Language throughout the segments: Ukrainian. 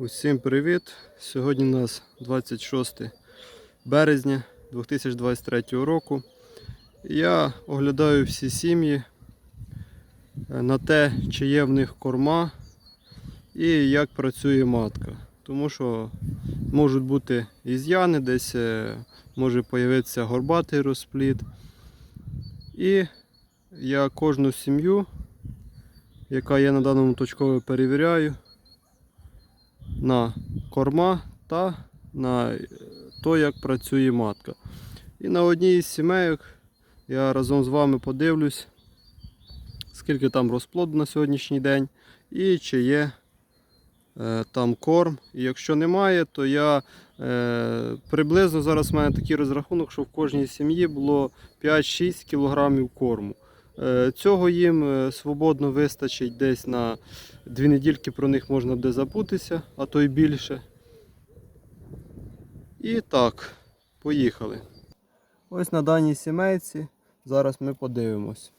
Усім привіт! Сьогодні у нас 26 березня 2023 року. Я оглядаю всі сім'ї е, на те, чи є в них корма і як працює матка. Тому що можуть бути із'яни, десь е, може з'явитися горбатий розплід. І я кожну сім'ю, яка є на даному точкові, перевіряю на корма та на те, як працює матка. І на одній із сімейок я разом з вами подивлюсь, скільки там розплоду на сьогоднішній день і чи є е, там корм. І якщо немає, то я е, приблизно зараз в мене такий розрахунок, що в кожній сім'ї було 5-6 кг корму. Е, Цього їм е, свободно вистачить десь на дві недільки про них можна буде забутися, а то й більше. І так, поїхали. Ось на даній сімейці. Зараз ми подивимось.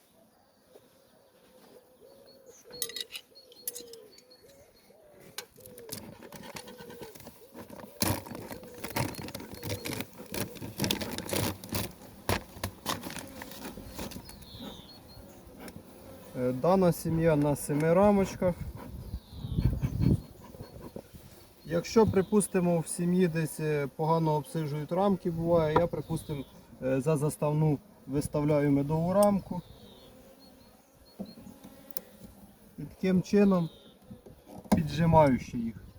Дана сім'я на семи рамочках. Якщо, припустимо, в сім'ї десь е, погано обсиджують рамки, буває, я, припустимо, е, за заставну виставляю медову рамку. І таким чином піджимаючи їх.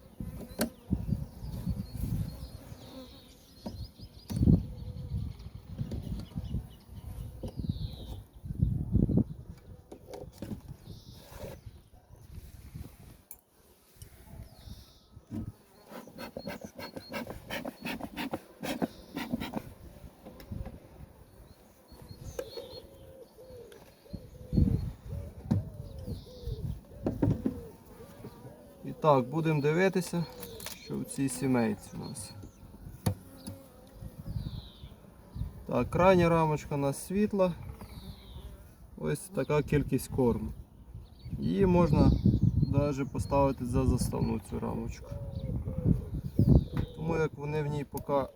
Так, будемо дивитися, що в цій сімейці у нас. Так, крайня рамочка у нас світла. Ось така кількість корму. Її можна навіть поставити за заставну цю рамочку. Тому як вони в ній поки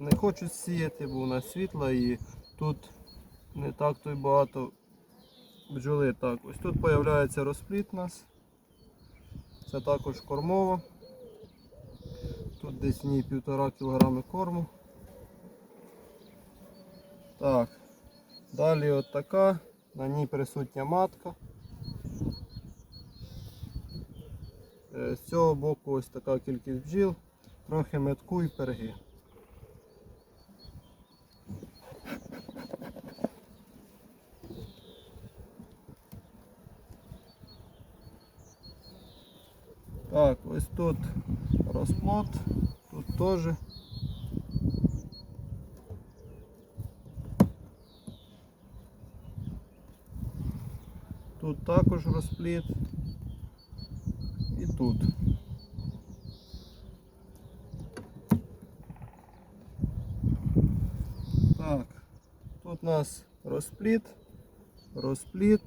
не хочуть сіяти, бо вона світла і тут не так то й багато бджоли. Так, ось тут з'являється розпліт у нас. Це також кормова. Тут десь ній півтора кілограми корму. Так. Далі от така, на ній присутня матка. Е, З цього боку ось така кількість бджіл, трохи метку і перги. Так, ось тут розплод, тут теж. Тут також розплід. І тут. Так, тут у нас розплід, розплід,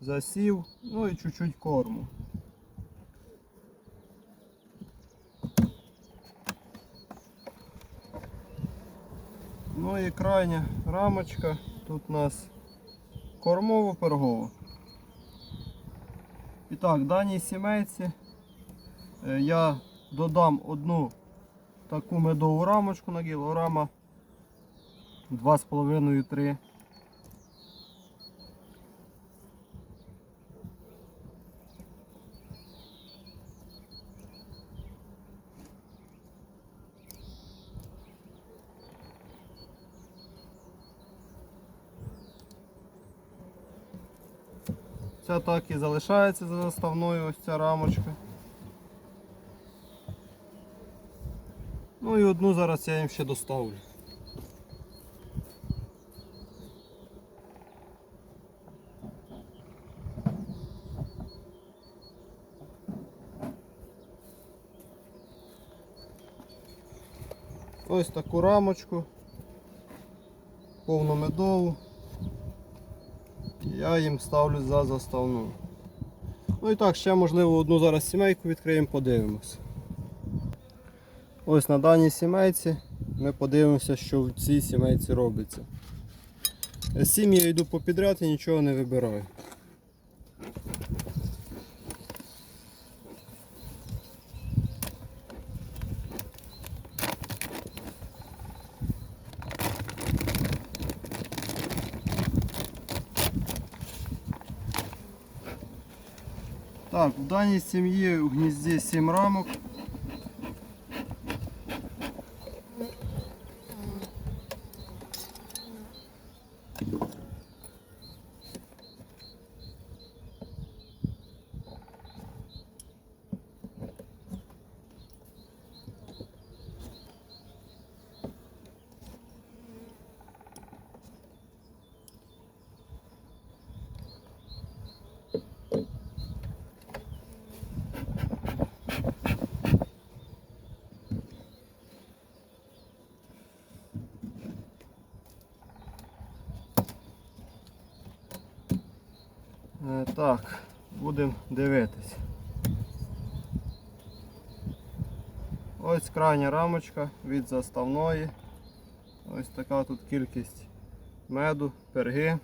засів, ну і чуть-чуть корму. Ну і крайня рамочка. Тут у нас кормово-пергово. І так, даній сімейці е, я додам одну таку медову рамочку на кілограма 2,5-3. Ця так і залишається за заставною ось ця рамочка. Ну і одну зараз я їм ще доставлю. Ось таку рамочку, повномедову. Я їм ставлю за заставну. Ну і так, ще можливо одну зараз сімейку відкриємо, подивимось. Ось на даній сімейці ми подивимося, що в цій сімейці робиться. Сім'ї йду по підряд і нічого не вибираю. Так, в даній сім'ї у гнізді 7 рамок. Е, Так, будемо дивитись. Ось крайня рамочка від заставної. Ось така тут кількість меду, перги.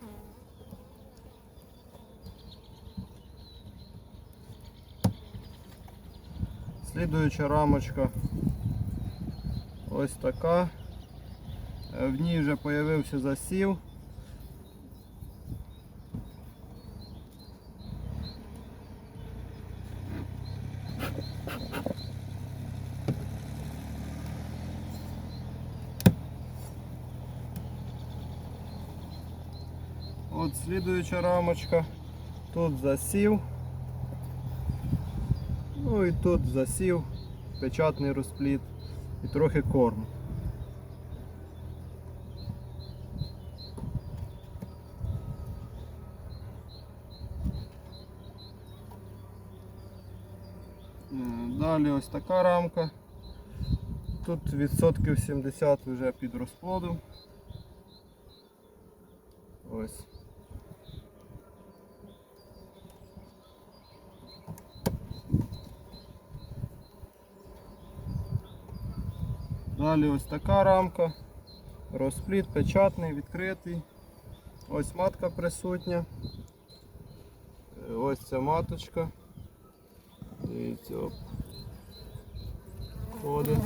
Слідуюча рамочка ось така. Е, В ній вже з'явився засів. От слідуюча рамочка. Тут засів. Ну і тут засів, печатний розпліт і трохи корму. Е, Далі ось така рамка. Тут відсотків 70 вже під розплодом. Ось. Далі ось така рамка. Розпліт печатний, відкритий. Ось матка присутня. Ось ця маточка. Дивіться, оп. Ходить.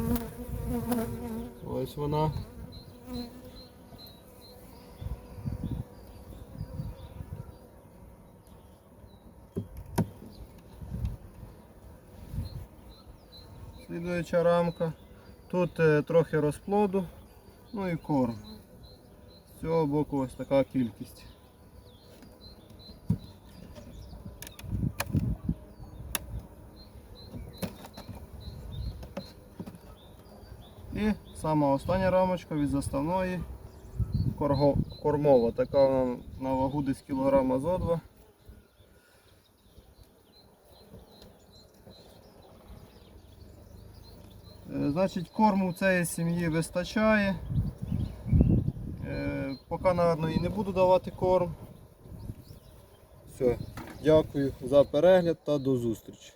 Ось вона. Слідуюча рамка. Тут е, трохи розплоду, ну і корм. З цього боку ось така кількість. І сама остання рамочка від заставної кормова. Така вона на вагу десь кілограма зо два. Значить, корму цієї сім'ї вистачає. Е, Поки, напевно, і не буду давати корм. Все, дякую за перегляд та до зустрічі.